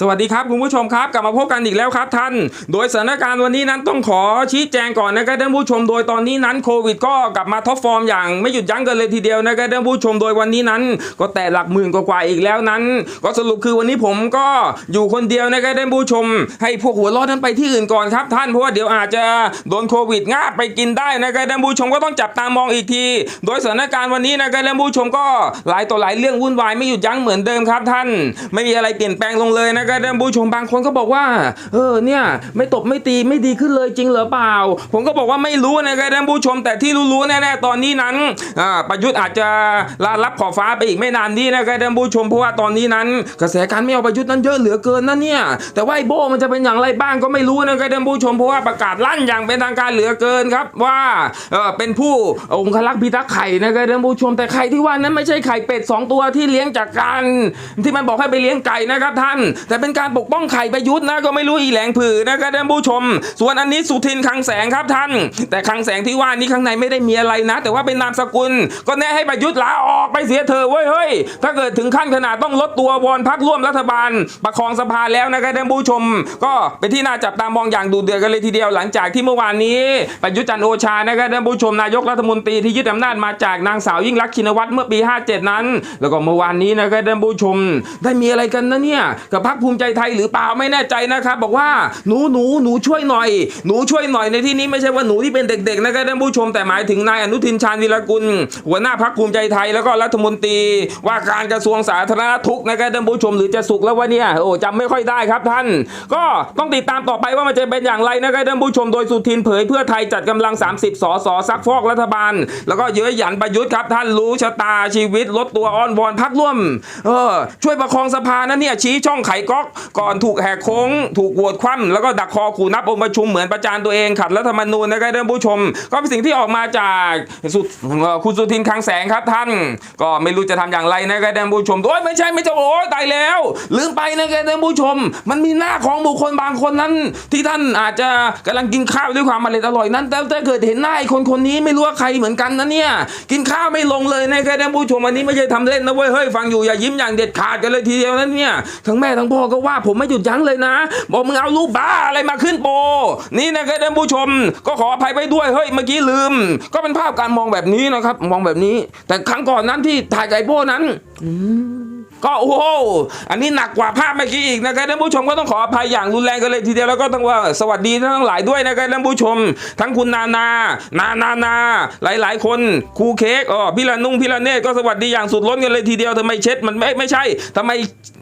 สวัสดีครับคุณผู้ชมครับกลับมาพบกันอีกแล้วครับท่าน โดยสถานการณ์วันนี้นั้นต้องขอชี้แจงก่อนนะครับท่านผู้ชมโดยตอนนี้นั้นโควิดก็กลับมาท็อปฟอร์มอย่างไม่หยุดยั้งกันเลยทีเดียวนะครับท่านผู้ชมโดยวันนี้นั้น ก็แต่หลักหมื่นกว่าๆอีกแล้วนั้น ก็สรุปคือวันนี้ผมก็อยู่คนเดียวนะครับท่านผู้ชม ให้พวกหัวเร้อนนั้นไปที่อื่นก่อนครับท่านเพราะว่าเดี๋ยวอาจจะโดนโควิดงาบไปกินได้นะครับท่านผู้ชมก็ต้องจับตามองอีกที โดยสถานการณ์วันนี้นะครับท่านผู้ชมก็หลายต่อหลายเรื่องวุ่นวายไม่หยุดยั้งเหมือนเดิมครับท่าน ไม่มีอะไรเปลี่ยนแปลงลงเลยนะครับท่านผู้ชมบางคนก็บอกว่า เออเนี่ยไม่ตบไม่ตีไม่ดีขึ้นเลยจริงเหรอเปล่า ผมก็บอกว่าไม่รู้นะครับท่านผู้ชมแต่ที่รู้ๆแน่ๆตอนนี้นั้นอ่าประยุทธ์อาจจะลารับขอบฟ้าไปอีกไม่นานนี้นะครับท่านผู้ชมเพราะว่าตอนนี้นั้น กระแสการไม่เอาประยุทธ์นั้นเยอะเหลือเกินนะเนี่ยแต่ว่าไอ้โบมันจะเป็นอย่างไรบ้างก็ไม่รู้นะครับท่านผู้ชมเพราะว่าประกาศลั่นอย่างเป็นทางการเหลือเกินครับว่าเออเป็นผู้องครักษ์พิทักษ์ไข่นะครับท่านผู้ชมแต่ไข่ที่ว่านั้นไม่ใช่ไข่เป็ดสองตัวที่เลี้ยงจากการที่มันบอกให้ไปเลี้ยงไก่นะครับท่านแต่เป็นการปกป้องไข่ประยุทธ์นะก็ไม่รู้อีแหลงผือนะครับท่านผู้ชม ส่วนอันนี้สุทินคังแสงครับท่าน แต่คังแสงที่ว่านี้ข้างในไม่ได้มีอะไรนะ แต่ว่าเป็นนามสกุล ก็แน่ให้ประยุทธ์ลาออกไปเสียเถอเว้ยเฮ้ยถ้าเกิดถึงขั้นขนาดต้องลดตัววอนพักร่วมรัฐบาล ประคองสภาแล้วนะครับท่านผู้ชม ก็เป็นที่น่าจับตามองอย่างดูเดือดกันเลยทีเดียวหลังจากที่เมื่อวานนี้ประยุทธ์จันโอชานะครับท่านผู้ชมนายกรัฐมนตรีที่ยึดอำนาจมาจากนางสาวยิ่งรักชินวัตรเมื่อปี 57 นั้น แล้วก็เมื่อวานนี้นะครับท่านผู้ชม ได้มีอะไรกันนะเนี่ยกับพรรคภูมิใจไทยหรือเปล่าไม่แน่ใจนะครับบอกว่าหนูหนูหนูช่วยหน่อย หนูช่วยหน่อยในที่นี้ไม่ใช่ว่าหนูที่เป็นเด็กๆนะครับท่านผู้ชมแต่หมายถึงนายอนุทินชาญวีรกุล หัวหน้าพรรคภูมิใจไทยแล้วก็รัฐมนตรี ว่าการกระทรวงสาธารณสุขนะครับท่านผู้ชมหรือจะสุขแล้ววะเนี่ยโอ้จำไม่ค่อยได้ครับท่าน ก็ต้องติดตามต่อไปว่ามันจะเป็นอย่างไรนะครับท่านผู้ชมโดยสุทินเผยเพื่อไทยจัดกำลัง 30สสซักฟอกรัฐบาล แล้วก็เย้ยหยันประยุทธ์ครับท่านรู้ชะตาชีวิตลดตัวอ้อนวอนพักร่วมเออช่วยประคองสภานะเนี่ยชี้ช่องไขก๊อกก่อนถูกแหกโค้ง ถูกโหวตคว่ำแล้วก็ดักคอขู่นับองค์ประชุมเหมือนประจานตัวเองขัดรัฐธรรมนูญนะครับท่านผู้ชม ก็เป็นสิ่งที่ออกมาจากคุณสุทินคลังแสงครับท่าน ก็ไม่รู้จะทำอย่างไรนะครับท่านผู้ชมโอ้ยไม่ใช่ไม่ใช่โอ้ยตายแล้ว ลืมไปนะครับท่านผู้ชม มันมีหน้าของบุคคลบางคนนั้น ที่ท่านอาจจะกำลังกินข้าวด้วยความอร่อยอร่อยนั้น แต่ถ้าเกิดเห็นหน้าไอ้คนคนนี้ไม่รู้ว่าใครเหมือนกันนะเนี่ยกินข้าวไม่ลงเลยนะครับท่านผู้ชมอันนี้ไม่ใช่ทำเล่นนะเว้ยเฮ้ยฟังอยู่อย่ายิ้มอย่างเด็ดขาดกันเลยทีเดียวนั้นเนี่ยทั้งแม่ทั้งพ่อพ่อก็ว่าผมไม่หยุดยั้งเลยนะ บอกมึงเอารูปบ้าอะไรมาขึ้นโป นี่นะครับท่านผู้ชม ก็ขออภัยไปด้วยเฮ้ยเมื่อกี้ลืม ก็เป็นภาพการมองแบบนี้นะครับ มองแบบนี้ แต่ครั้งก่อนนั้นที่ถ่ายไก่โป้นั้น ก็โอ้โหอันนี้หนักกว่าภาพเมื่อกี้อีกนะครับท่านผู้ชมก็ต้องขออภัยอย่างรุนแรงกันเลยทีเดียวแล้วก็ต้องว่าสวัสดีทั้งหลายด้วยนะครับท่านผู้ชม ทั้งคุณนานา นานานา หลายๆคนครูเค้กอ๋อพี่ละนุ่งพี่ละเนตก็สวัสดีอย่างสุดล้นกันเลยทีเดียวทำไมเช็ดมันไม่ไม่ใช่ทำไม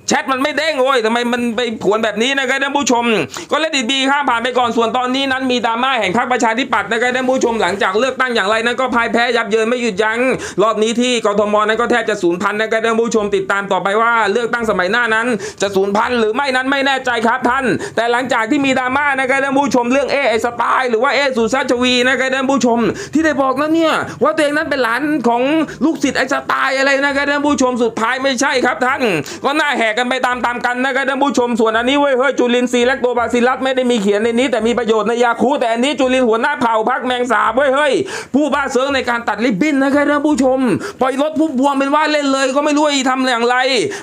แชทมันไม่เด้งโอ้ยทำไมมันไปผวนแบบนี้นะครับท่านผู้ชม ก็เลดิบีข้ามผ่านไปก่อนส่วนตอนนี้นั้นมีดราม่าแห่งพรรคประชาธิปัตย์นะครับท่านผู้ชมหลังจากเลือกตั้งอย่างไรนั้นก็พ่ายแพ้ยับเยินไม่หยุดยั้งรอบนี้ที่กทมนั้นก็แทบจะสูญพันธุ์นะครับท่านผู้ชมติดตามต่อไปว่าเลือกตั้งสมัยหน้านั้น จะสูญพันธุ์หรือไม่นั้นไม่แน่ใจครับท่าน แต่หลังจากที่มีดราม่านะครับท่านผู้ชมเรื่องเอไอสไตล์หรือว่าเอสุชาติชวีนะครับท่านผู้ชม ที่ได้บอกแล้วเนี่ยว่าตัวเองนั้นเป็นหลานของลูกศิษย์ไอสไตล์อะไรนะครับท่านผู้ชมสุดท้ายไม่ใช่ครับท่าน ก็น่าแหกกันไปตามๆกันนะครับท่านผู้ชมส่วนอันนี้เว้ยเฮ้ยจุลินทรีย์และตัวบาซิลัสไม่ได้มีเขียนในนี้ แต่มีประโยชน์ในยาคูแต่อันนี้จุลินหัวหน้าเผ่าพักแมงสาบเว้ยเฮ้ยผู้บ้าเซิงในการตัดริบบิ้นนะครับท่านผู้ชม ปล่อยรถพุ่มพวงเป็นว่าเล่นเลย ก็ไม่รู้อีทำอย่างไร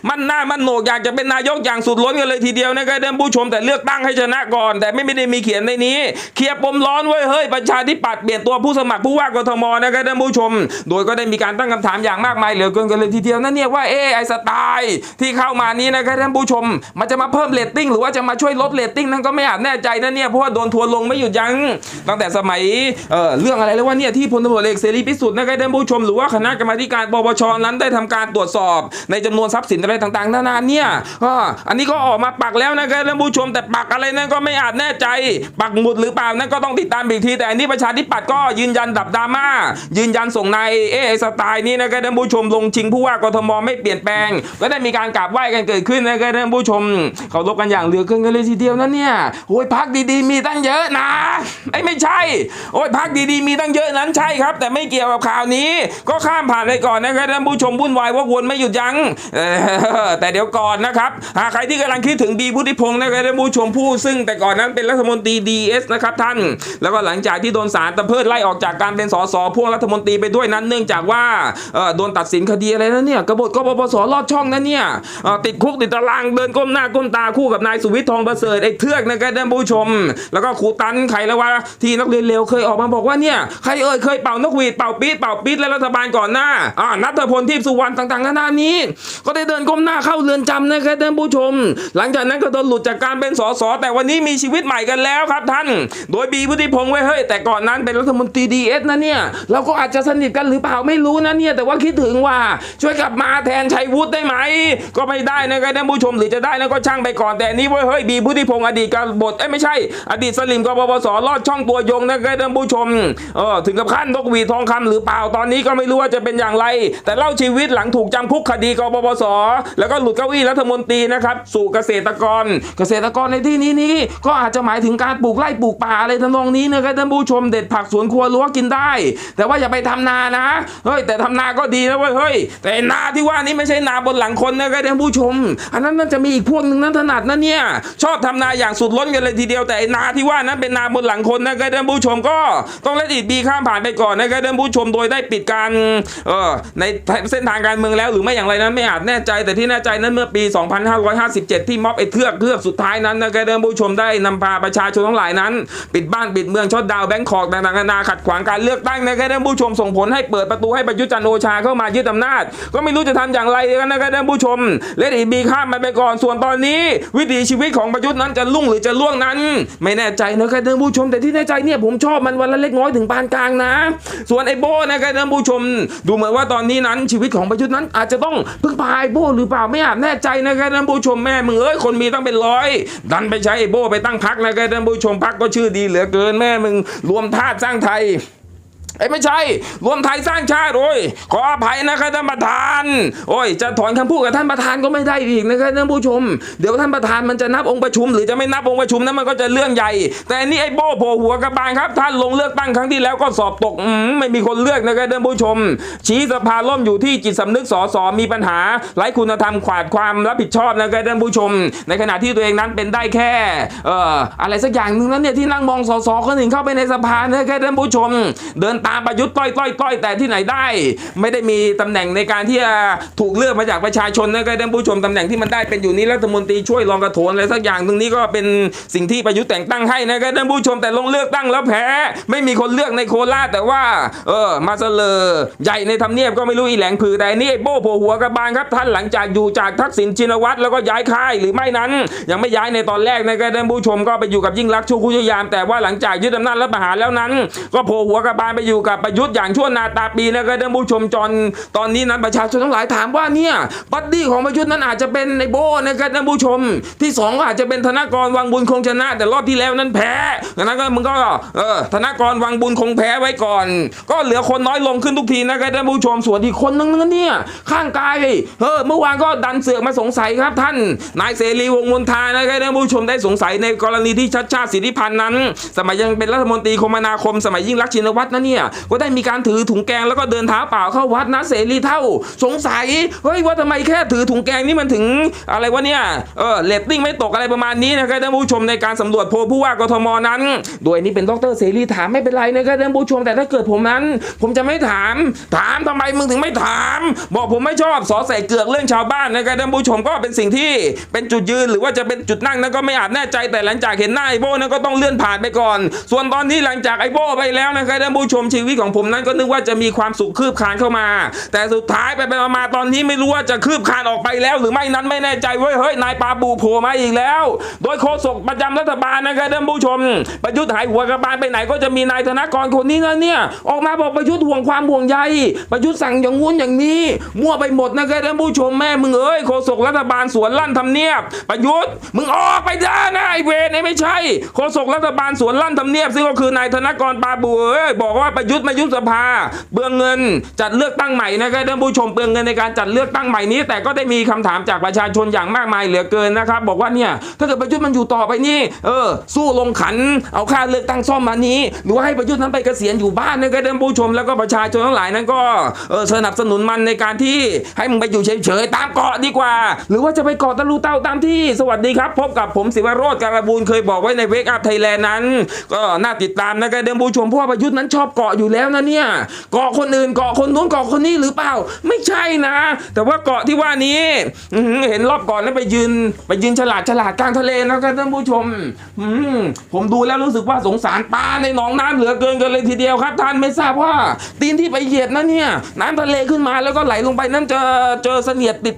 มันหน้ามันโหนกอยากจะเป็นนายกอย่างสุดล้นกันเลยทีเดียวนะครับท่านผู้ชมแต่เลือกตั้งให้ชนะก่อน แต่ไม่ได้มีเขียนในนี้ เคลียร์ปมร้อนเว้เฮ้ยประชาธิปัตย์เปลี่ยนตัวผู้สมัครผู้ว่ากทมนะครับท่านผู้ชม โดยก็ได้มีการตั้งคำถามอย่างมากมายเหลือเกินกันเลยทีเดียวนั่นเนี่ยว่าเอไอสไตล์ที่เข้ามานี้นะครับท่านผู้ชม มันจะมาเพิ่มเรตติ้งหรือว่าจะมาช่วยลดเรตติ้งนั่นก็ไม่อาจแน่ใจนะเนี่ยเพราะว่าโดนทัวลงไม่หยุดยั้งตั้งแต่สมัยเอ่อเรื่องอะไรแล้วว่าเนี่ยที่พลตำรวจเอกเสรีพิสุทธิ์นะครับท่านผู้ชม หรือว่าคณะกรรมาการปปชนั้นได้ทำการตรวจสอบในจำนวนทรัพย์สินอะไรต่างๆนานาเนี่ยก็อันนี้ก็ออกมาปักแล้วนะครับท่านผู้ชมแต่ปักอะไรนั่นก็ไม่อาจแน่ใจ ปักหมุดหรือเปล่านั่นก็ต้องติดตามอีกที แต่อันนี้ประชาธิปัตย์ก็ยืนยันดับดราม่ายืนยันส่งนายเอสไตล์นี้นะครับท่านผู้ชมลงชิงผู้ว่ากทมไม่เปลี่ยนแปลง ก็ได้มีการกราบไหว้กันเกิดขึ้นนะครับท่านผู้ชมเคารพกันอย่างเหลือเกินกันเลยทีเดียวนะเนี่ยโอ้ยพักดีๆ มีตั้งเยอะนะไอ้ไม่ใช่โอ้ยพักดีๆ มีตั้งเยอะนั้นใช่ครับ แต่ไม่เกี่ยวกับข่าวนี้ ก็ข้ามผ่านไปก่อนนะครับท่านผู้ชมวุ่นวายวกวนไม่หยุดยั้งเแต่เดี๋ยวก่อนนะครับหากใครที่กำลังคิดถึงบีพุทธิพงศ์นะครับท่านผู้ชมผู้ซึ่งแต่ก่อนนั้นเป็นรัฐมนตรีดีเอสนะครับท่าน แล้วก็หลังจากที่โดนศาลตะเพิดไล่ออกจากการเป็นสสพ่วงรัฐมนตรีไปด้วยนั้น เนื่องจากว่าโดนตัดสินคดีอะไรนะเนี่ยกบฏกบปสลอดช่องนะเนี่ยติดคุกติดตารางเดินก้มหน้าก้มตาคู่กับนายสุวิทย์ทองประเสริฐไอ้เทือกนะครับท่านผู้ชม แล้วก็ครูตันไขแล้วว่าที่นักเรียนเลวเคยออกมาบอกว่าเนี่ยใครเอ่ยเคยเป่านกหวีดเป่าปี๊ดเป่าปี๊ดและรัฐบาลก่อนหน้าอ่านัทพลทิพสุวรรณต่างๆนานานี้ก็ได้เดินก้มหน้าเข้าเรือนจำนะครับท่านผู้ชม หลังจากนั้นก็โดนหลุดจากการเป็นสสแต่วันนี้มีชีวิตใหม่กันแล้วครับท่าน โดยบีพุทธิพงษ์ไว้เฮ้ยแต่ก่อนนั้นเป็นรัฐมนตรีดีเอสนะเนี่ยเราก็อาจจะสนิทกันหรือเปล่าไม่รู้นะเนี่ยแต่ว่าคิดถึงว่าช่วยกลับมาแทนชัยวุฒิได้ไหม ก็ไม่ได้นะครับท่านผู้ชมหรือจะได้แล้วก็ช่างไปก่อนแต่นี่เว้ยเฮ้ยบีพุทธิพงษ์อดีตกบฏเอ้ไม่ใช่ อดีตสลิมกบพศลอดช่องตัวยงนะครับท่านผู้ชมเออถึงกับขั้นนกหวีทองคำหรือเปล่าตอนนี้ก็ไม่รู้ว่าจะเป็นอย่างไร แต่เล่าชีวิตหลังถูกจำคุกคดีกบพศแล้วก็หลุดเก้าอี้รัฐมนตรีนะครับสู่เกษตรกร เกษตรกรในที่นี้นี่ก็อาจจะหมายถึงการปลูกไร่ปลูกป่าอะไรทำนองนี้นะครับท่านผู้ชมเด็ดผักสวนครัวรั้วกินได้ แต่ว่าอย่าไปทำนานะเฮ้ยแต่ทำนาก็ดีนะเว้ยเฮ้ยแต่นาที่ว่านี้ไม่ใช่นาบนหลังคนนะครับท่านผู้ชม อันนั้นน่าจะมีอีกพวกหนึ่งนั้นถนัดนะเนี่ยชอบทำนาอย่างสุดล้นกันเลยทีเดียวแต่นาที่ว่านั้นเป็นนาบนหลังคนนะครับท่านผู้ชมก็ต้องเลดอีกบีข้ามผ่านไปก่อนนะครับท่านผู้ชมโดยได้ปิดการเออในเส้นทางการเมืองแล้วหรือไม่อย่างไรนั้นไม่อาจแน่ใจแต่ที่แน่ใจนั้นเมื่อปี 2557 ที่ม็อบไอ้เทือกเทือกสุดท้ายนั้นนะครับท่านผู้ชมได้นำพาประชาชนทั้งหลายนั้น ปิดบ้านปิดเมืองช็อตดาวแบงคอกต่างๆนานาขัดขวางการเลือกตั้งนะครับท่านผู้ชมส่งผลให้เปิดประตูให้ประยุทธ์จันโอชาเข้ามายึดอำนาจ ก็ไม่รู้จะทำอย่างไรกันนะครับท่านผู้ชมเลดอีบีข้ามมันไปก่อนส่วนตอนนี้ วิถีชีวิตของประยุทธ์นั้นจะลุ่งหรือจะล่วงนั้น ไม่แน่ใจนะครับท่านผู้ชมแต่ที่แน่ใจเนี่ยผมชอบมันวันละเล็กน้อยถึงปานกลางนะ ส่วนไอ้โบนะครับท่านผู้ชม ดูเหมือนว่าตอนนี้นั้นชีวิตของประยุทธ์นั้นอาจจะต้องพึ่งพาไอ้โบหรือเปล่าไม่อาจแน่ใจนะครับท่านผู้ชมแม่มึงเอ้ยคนมีตั้งเป็นร้อย ดันไปใช้ไอ้โบไปตั้งพักนะครับท่านผู้ชมพักก็ชื่อดีเหลือเกินแม่มึงรวมธาตุสร้างไทย เอ้ไม่ใช่ รวมไทยสร้างชาติโอ้ยขออภัยนะครับท่านประธาน โอ้ยจะถอนคำพูดกับท่านประธานก็ไม่ได้อีกนะครับท่านผู้ชม เดี๋ยวท่านประธานมันจะนับองค์ประชุม หรือจะไม่นับองค์ประชุมนั้นมันก็จะเรื่องใหญ่ แต่นี่ไอ้โบ้โผล่หัวกระบาลครับ ท่านลงเลือกตั้งครั้งที่แล้วก็สอบตกอืมไม่มีคนเลือกนะครับท่านผู้ชม ชี้สภาล่มอยู่ที่จิตสำนึกสอสอมีปัญหาไร้คุณธรรมขาดความรับผิดชอบนะครับท่านผู้ชม ในขณะที่ตัวเองนั้นเป็นได้แค่เอ่ออะไรสักอย่างหนึงนั้นเนี่ยที่นั่งมองสอสอคนหนึ่งเข้าไปในสภานะครับท่านผู้ชม เดินตามประยุทธ์ต้อยต้อยต้อยแต่ที่ไหนได้ ไม่ได้มีตำแหน่งในการที่จะถูกเลือกมาจากประชาชนนะครับท่านผู้ชมตำแหน่งที่มันได้เป็นอยู่นี้รัฐมนตรีช่วยรองกระโถนอะไรสักอย่างตรงนี้ก็เป็นสิ่งที่ประยุทธ์แต่งตั้งให้นะครับท่านผู้ชมแต่ลงเลือกตั้งแล้วแพ้ ไม่มีคนเลือกในโคราชแต่ว่า เออมาเสลอใหญ่ในทำเนียบก็ไม่รู้อีแหลงผือแต่นี่โบ้โผหัวกระบาลครับท่านหลังจากอยู่จากทักษิณชินวัตรแล้วก็ย้ายค่ายหรือไม่นั้น ยังไม่ย้ายในตอนแรกนะครับท่านผู้ชมก็ไปอยู่กับยิ่งรักชูคุชยาม แต่ว่าหลังจากยึดอำนาจรัฐประหารแล้วนั้น ก็โผหัวกระบาลไปอยู่ยู่กับประยุทธ์อย่างชั่วนาตาปีนะครับท่านผู้ชมจนตอนนี้นั้นประชาชนทั้งหลายถามว่าเนี่ยบัดดี้ของประยุทธ์นั้นอาจจะเป็นในโบ้นะครับท่านผู้ชม ที่สองก็อาจจะเป็นธนากรวังบุญคงชนะ แต่รอบที่แล้วนั้นแพ้ดังนั้นก็มึงก็เออธนากรวังบุญคงแพ้ไว้ก่อน ก็เหลือคนน้อยลงขึ้นทุกทีนะครับท่านผู้ชมส่วนอีกคนนึงนั้นเนี่ยข้างกายเออเมื่อวานก็ดันเสือกมาสงสัยครับท่าน นายเสรีวงมนทานะครับท่านผู้ชมได้สงสัยในกรณีที่ชัดชาติสิทธิพันธ์นั้น สมัยยังเป็นรัฐมนตรีคมนาคม สมัยยิ่งรักชินวัตรนะเนี่ยก็ได้มีการถือถุงแกงแล้วก็เดินเท้าเปล่าเข้าวัดนะเสรีเท่า สงสัยเฮ้ยว่าทำไมแค่ถือถุงแกงนี่มันถึงอะไรวะเนี่ยเออเลตติ้งไม่ตกอะไรประมาณนี้นะครับท่านผู้ชมในการสำรวจโพลผู้ว่ากทมนั้น โดยนี่เป็นดรเสรีถามไม่เป็นไรนะครับท่านผู้ชมแต่ถ้าเกิดผมนั้น ผมจะไม่ถาม ถามทำไมมึงถึงไม่ถาม บอกผมไม่ชอบสอใส่เกือกเรื่องชาวบ้านนะครับท่านผู้ชมก็เป็นสิ่งที่เป็นจุดยืนหรือว่าจะเป็นจุดนั่งนั้นก็ไม่อาจแน่ใจแต่หลังจากเห็นหน้าไอโบนั้นก็ต้องเลื่อนผ่านไปก่อน ส่วนตอนนี้หลังจากไอโบไปแล้วนะครับท่านผู้ชมชีวิตของผมนั้นก็นึกว่าจะมีความสุขคืบคลานเข้ามา แต่สุดท้ายไปไปมาตอนนี้ไม่รู้ว่าจะคืบคลานออกไปแล้ว หรือไม่นั้นไม่แน่ใจเว้ยเฮ้ยนายปาบูโผล่มาอีกแล้ว โดยโฆษกประจำรัฐบาลนะครับท่านผู้ชม ประยุทธ์หายหัวกระบาลไปไหนก็จะมีนายธนกรคนนี้นะเนี่ยออกมาบอกประยุทธ์ห่วงความห่วงใยประยุทธ์สั่งอย่างงู้นอย่างนี้ มั่วไปหมดนะครับท่านผู้ชมแม่มึงเอ้ยโฆษกรัฐบาลสวนลั่นทำเนียบ ประยุทธ์มึงออกไปเด้นะไอเวรไอไม่ใช่โฆษกรัฐบาลสวนลั่นทำเนียบซึ่งก็คือนายธนกรปาบูเอ้ยบอกว่าประยุทธ์มายุบสภาเบืองเงินจัดเลือกตั้งใหม่นะครับท่านผู้ชมเปลืองเงินในการจัดเลือกตั้งใหม่นี้ แต่ก็ได้มีคำถามจากประชาชนอย่างมากมายเหลือเกินนะครับบอกว่าเนี่ยถ้าเกิดประยุทธ์มันอยู่ต่อไปนี่เออสู้ลงขันเอาค่าเลือกตั้งซ่อมมานี้ หรือว่าให้ประยุทธ์นั้นไปเกษียณอยู่บ้านนะครับท่านผู้ชมแล้วก็ประชาชนทั้งหลายนั้นก็เออสนับสนุนมันในการที่ให้มึงไปอยู่เฉยๆตามเกาะดีกว่า หรือว่าจะไปเกาะตะลูเต้าตามที่สวัสดีครับ พบกับผมศิวโรจน์การบูลเคยบอกไว้ในเวกอัพไทยแลนด์นั้น ก็น่าติดตามนะครับท่านผู้ชมเพราะว่าประยุทธ์นั้นชอบเกกาะอยู่แล้วนะเนี่ยเกาะคนอื่นเกาะคนนู้นเกาะคนนี้หรือเปล่า ไม่ใช่นะ แต่ว่าเกาะที่ว่านี้เห็นรอบก่อนแล้วไปยืน ไปยืนฉลาดฉลาดกลางทะเลนะครับท่านผู้ชมอืผมดูแล้วรู้สึกว่าสงสารปลาในหนองน้ำเหลือเกินกันเลยทีเดียวครับท่านไม่ทราบว่าตีนที่ไปเหยียดนะเนี่ย น้ำทะเลขึ้นมาแล้วก็ไหลลงไปนั่นจะเจอเสนียดติด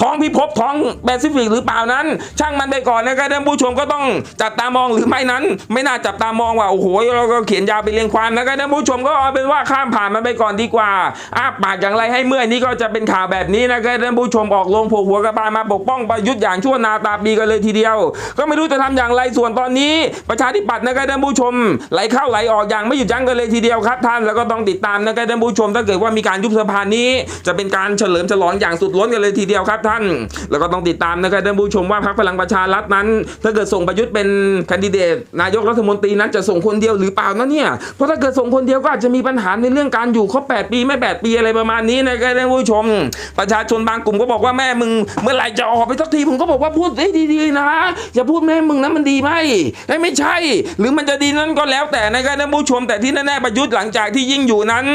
ท้องพิภพท้องแปซิฟิกหรือเปล่านั้น ช่างมันไปก่อนนะครับท่านผู้ชมก็ต้องจับตามองหรือไม่นั้น ไม่น่าจับตามองว่าโอ้โหเราก็เขียนยาวไปเรียงความนะครับท่านผู้ชมก็เอาเป็นว่าข้ามผ่านมันไปก่อนดีกว่าอ้าปากอย่างไรให้เมื่อยนี่ก็จะเป็นข่าวแบบนี้นะครับท่านผู้ชมออกลงโผหัวกระบาลมาปกป้องประยุทธ์อย่างชั่วนาตาปีกันเลยทีเดียว ก็ไม่รู้จะทำอย่างไรส่วนตอนนี้ ประชาธิปัตย์นะครับท่านผู้ชมไหลเข้าไหลออกอย่างไม่หยุดยั้งกันเลยทีเดียวครับท่านแล้วก็ต้องติดตามนะครับท่านผู้ชมถ้าเกิดว่ามีการยุบสภานี้ จะเป็นการเฉลิมฉลองอย่างสุดล้นกันเลยทีเดียวครับท่าน แล้วก็ต้องติดตามนะครับท่านผู้ชมว่าพรรคพลังประชารัฐนั้น ถ้าเกิดส่งประยุทธ์เป็นแคนดิเดต นายกรัฐมนตรีนั้นจะส่งคนเดียวหรือเปล่านะเนี่ย เพราะถ้าเกิดส่งคนเดียวก็อาจจะมีปัญหาในเรื่องการอยู่ครบ8ปีไม่ 8 ปีอะไรประมาณนี้นะครับท่านผู้ชม ประชาชนบางกลุ่มก็บอกว่าแม่มึง เมื่อไหร่จะออกไปสักทีผมก็บอกว่าพูดให้ดีๆนะอย่าพูดแม่มึงนะมันดีไหมไม่ใช่ หรือมันจะดีนั้นก็แล้วแต่นะครับท่านผู้ชมแต่ที่แน่ๆประยุทธ์หลังจากที่ยิ่งอยู่นั้น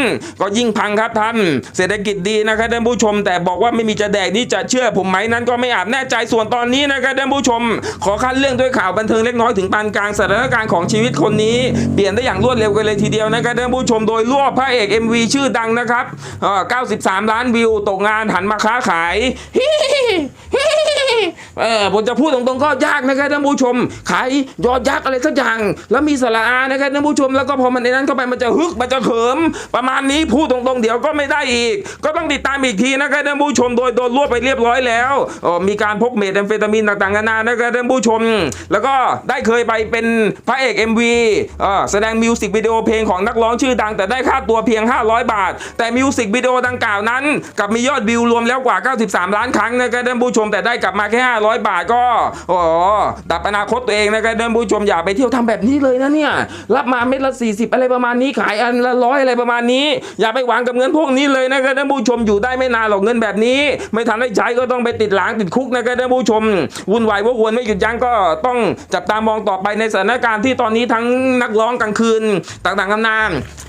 ก็ยิ่งพังครับท่านเศรษฐกิจดีนะครับท่านผู้ชมแต่บอกว่าไม่มีจะแดกนี่จะเชื่อผมไหมนั้นก็ไม่อาจแน่ใจส่วนตอนนี้นะครับท่านผู้ชม ขอคัดเรื่องด้วยข่าวบันเทิงเล็กน้อยถึงปานกลางสถานการณ์ของชีวิตคนนี้เปลี่ยนได้อย่างรวดเร็วกันเลยทีเดียวนะครับท่านผู้ชมโดยรวบพระเอก MV ชื่อดังนะครับเอ่อ93 ล้านวิวตกงานหันมาค้าขาย เออผมจะพูดตรงๆก็ยากนะครับท่านผู้ชม ขายยอดยักษ์อะไรสักอย่าง แล้วมีสระอานะครับท่านผู้ชม แล้วก็พอมันในนั้นเข้าไปมันจะฮึกมันจะเขิม ประมาณนี้พูดตรงๆ เดี๋ยวก็ไม่ได้อีก ก็ต้องติดตามอีกทีนะครับท่านผู้ชมโดยโดนรวบไปเรียบร้อยแล้วออมีการพกเมทแอมเฟตามีนต่างๆนานานะครับท่านผู้ชม แล้วก็ได้เคยไปเป็นพระเอก MV เออแสดงมิวสิกวิดีโอเพลงของนักร้องชื่อดัง แต่ได้ค่าตัวเพียง 500 บาท แต่มิวสิกวิดีโอดังกล่าวนั้นกับมียอดวิวรวมแล้วกว่า 93 ล้านครั้งนะครับท่านผู้ชมแต่ได้กลับมาแค่ 500 บาทก็โอ้ดับอนาคตตัวเองนะครับท่านผู้ชมอย่าไปเที่ยวทำแบบนี้เลยนะเนี่ยรับมาเม็ดละ 40 อะไรประมาณนี้ขายอันละร้อยอะไรประมาณนี้ อย่าไปหวังกับเงินพวกนี้เลยนะครับท่านผู้ชมอยู่ได้ไม่นานหรอกเงินแบบนี้ ไม่ทันได้ใช้ก็ต้องไปติดหลังติดคุกนะครับท่านผู้ชมวุ่นวายวกวนไม่หยุดยั้งก็ต้องจับตามองต่อไปในสถานการณ์ที่ตอนนี้ทั้งนักร้องกลางคืนต่างๆกันานา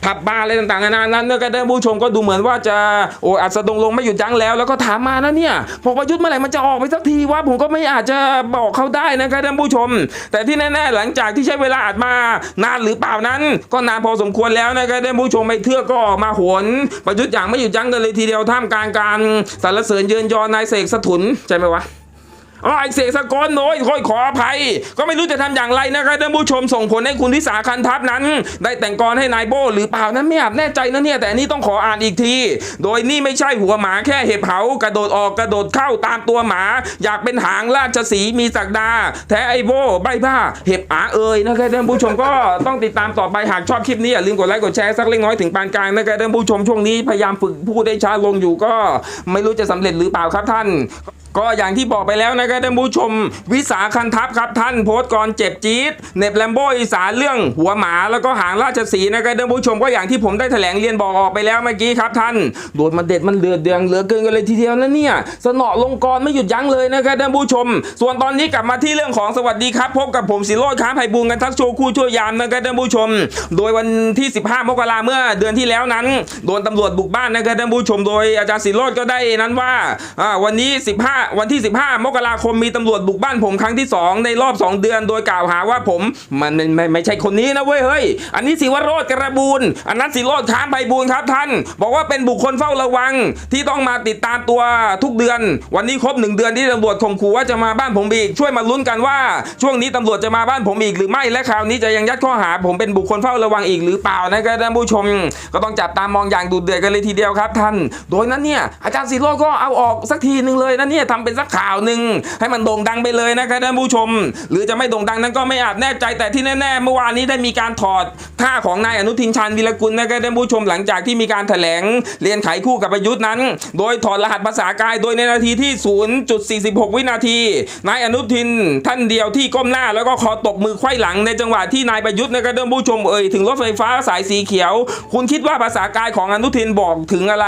ผับบาร์อะไรต่างๆนานานั้นนะครับท่านผู้ชมก็ดูเหมือนว่าจะโอ้อัดสะดงลงไม่หยุดยั้งแล้วแล้วก็ถามมานะเนี่ยพอประยุทธ์เมื่อไหร่มันจะออกไปสักทีว่าผมก็ไม่อาจจะบอกเขาได้นะครับท่านผู้ชม แต่ที่แน่ๆหลังจากที่ใช้เวลาอัดมานานหรือเปล่านั้น ก็นานพอสมควรแล้วนะครับท่านผู้ชมไม่เทือกก็ออกมาโหนประยุทธ์อย่างไม่หยุดยั้งกันเลยทีเดียวท่ามกลางการสรรเสริญเยินยอนายเสกสถุนใช่ไหมวะ อ๋อไอเสกสกลโน้อยค่อยขออภัย ก็ไม่รู้จะทำอย่างไรนะครับท่านผู้ชมส่งผลให้คุณทิสาคันทัพนั้น ได้แต่งกรให้นายโบหรือเปล่านั้นไม่อาจแน่ใจนะเนี่ยแต่นี้ต้องขออ่านอีกที โดยนี่ไม่ใช่หัวหมาแค่เห็บเหากระโดดออกกระโดดเข้าตามตัวหมา อยากเป็นหางราชสีมีศักดา แท้ไอโบใบบ้า เห็บอาเอ่ยนะครับท่านผู้ชมก็ต้องติดตามต่อไปหากชอบคลิปนี้อย่าลืมกดไลค์กดแชร์สักเล็กน้อยถึงปานกลางนะครับท่านผู้ชมช่วงนี้พยายามฝึกพูดได้ช้าลงอยู่ก็ ไม่รู้จะสำเร็จหรือเปล่าครับท่าน ก็อย่างที่บอกไปแล้วนะครับท่านผู้ชม วิสาคันทัพครับท่านโพสต์ก่อนเจ็บจี๊ดเน็บแลมโบอีสานเรื่องหัวหมาแล้วก็หางราชสีนะครับท่านผู้ชมก็อย่างที่ผมได้แถลงเรียนบอกออกไปแล้วเมื่อกี้ครับท่านโดนมันเด็ดมันเลือดเดืองเหลือเกินกันเลยทีเดียวนะเนี่ยสนอลงกรไม่หยุดยั้งเลยนะครับท่านผู้ชม ส่วนตอนนี้กลับมาที่เรื่องของสวัสดีครับ พบกับผมสิโรจน์ค้าไพบูลย์กันทักโชว์คู่ช่วยยามนะครับท่านผู้ชม โดยวันที่ 15 มกราเมื่อเดือนที่แล้วนั้น โดนตำรวจบุกบ้านนะครับท่านผู้ชม โดยอาจารย์สิโรจน์ก็ได้นั้นว่าวันนี้ 15วันที่ 15 มกราคมมีตำรวจบุกบ้านผมครั้งที่ 2 ในรอบ 2 เดือนโดยกล่าวหาว่าผมมันไม่ไม่ไม่ใช่คนนี้นะเว้ยเฮ้ยอันนี้สิวโรจน์กระบูลอันนั้นสิโรจน์ค้ามไพบูลครับท่าน บอกว่าเป็นบุคคลเฝ้าระวังที่ต้องมาติดตามตัวทุกเดือน วันนี้ครบหนึ่งเดือนที่ตำรวจข่มขู่ว่าจะมาบ้านผมอีก ช่วยมาลุ้นกันว่า ช่วงนี้ตำรวจจะมาบ้านผมอีกหรือไม่และคราวนี้จะยังยัดข้อหา ผมเป็นบุคคลเฝ้าระวังอีกหรือเปล่านะครับท่านผู้ชม ก็ต้องจับตามองอย่างดุเดือดกันเลยทีเดียวครับท่าน โดยนั้นเนี่ยอาจารย์สิโรจน์ก็เอาออกสักทีหนึ่งเลยนะเนี่ยทำเป็นสักข่าวหนึ่งให้มันโด่งดังไปเลยนะครับท่านผู้ชม หรือจะไม่โด่งดังนั้นก็ไม่อาจแน่ใจแต่ที่แน่ๆเมื่อวานนี้ได้มีการถอดท่าของนายอนุทินชาญวีรกุลนะครับท่านผู้ชมหลังจากที่มีการแถลงเรียนไขคู่กับประยุทธ์นั้น โดยถอดรหัสภาษากาย โดยในนาทีที่ 0.46 วินาทีนายอนุทินท่านเดียวที่ก้มหน้าแล้วก็คอตบมือไขว้หลังในจังหวะที่นายประยุทธ์นะครับท่านผู้ชมเอ่ยถึงรถไฟฟ้าสายสีเขียว คุณคิดว่าภาษากายของอนุทินบอกถึงอะไร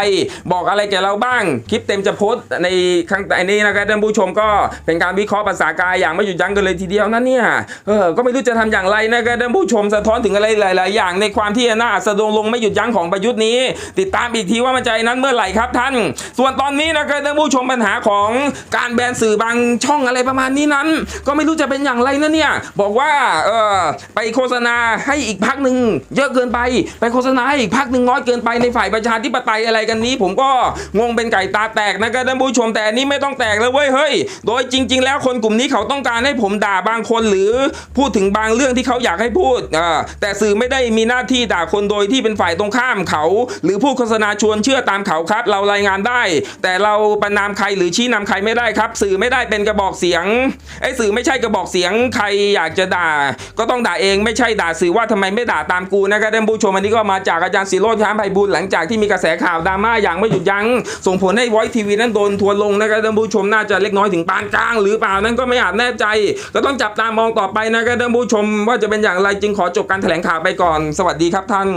บอกอะไรแกเราบ้าง คลิปเต็มจะโพสต์ในข้างในนี้นะครับท่านผู้ชมก็เป็นการวิเคราะห์ภาษากายอย่างไม่หยุดยั้งกันเลยทีเดียวนั่นเนี่ยเออก็ไม่รู้จะทำอย่างไรนะครับท่านผู้ชมสะท้อนถึงอะไรหลาย ๆ อย่าง ในความที่น่าสะดงลงไม่หยุดยั้งของประยุทธ์นี้ ติดตามอีกทีว่ามันใจนั้นเมื่อไหร่ครับท่าน ส่วนตอนนี้นะครับท่านผู้ชมปัญหาของการแบนสื่อบางช่องอะไรประมาณนี้นั้น ก็ไม่รู้จะเป็นอย่างไรนะเนี่ยบอกว่าเออไปโฆษณาให้อีกพักหนึ่งเยอะเกินไป ไปโฆษณาให้อีกพักหนึ่งน้อยเกินไปในฝ่ายประชาธิปไตยอะไรกันนี้ ผมก็งงเป็นไก่ตาแตกนะครับท่านผู้ชมแต่อันนี้ไม่ต้องแตกแล้วเว้ยเฮ้ย โดยจริง ๆ แล้วคนกลุ่มนี้เขาต้องการให้ผมด่าบางคนหรือพูดถึงบางเรื่องที่เขาอยากให้พูดออแต่สื่อไม่ได้มีหน้าที่ด่าคนโดยที่เป็นฝ่ายตรงข้ามเขา หรือพูดโฆษณาชวนเชื่อตามเขาครับ เรารายงานได้ แต่เราประนามใครหรือชี้นำใครไม่ได้ครับ สื่อไม่ได้เป็นกระบอกเสียงไอ้สื่อไม่ใช่กระบอกเสียงใครอยากจะด่า ก็ต้องด่าเองไม่ใช่ด่าสื่อว่าทำไมไม่ด่าตามกูนะครับท่านผู้ชมอันนี้ก็มาจากอาจารย์ศิโรจน์ช้างไพบูลหลังจากที่มีกระแสข่าวดราม่าอย่างไม่หยุดยั้งส่งผลให้ไวทีวีนั้นโดนทัวลงนะครับท่านผู้ชมน่าจะเล็กน้อยถึงปานกลาง หรือเปล่านั้นก็ไม่อาจแน่ใจ ก็ต้องจับตามองต่อไปนะครับท่านผู้ชมว่าจะเป็นอย่างไรจึงขอจบการแถลงข่าวไปก่อน สวัสดีครับท่าน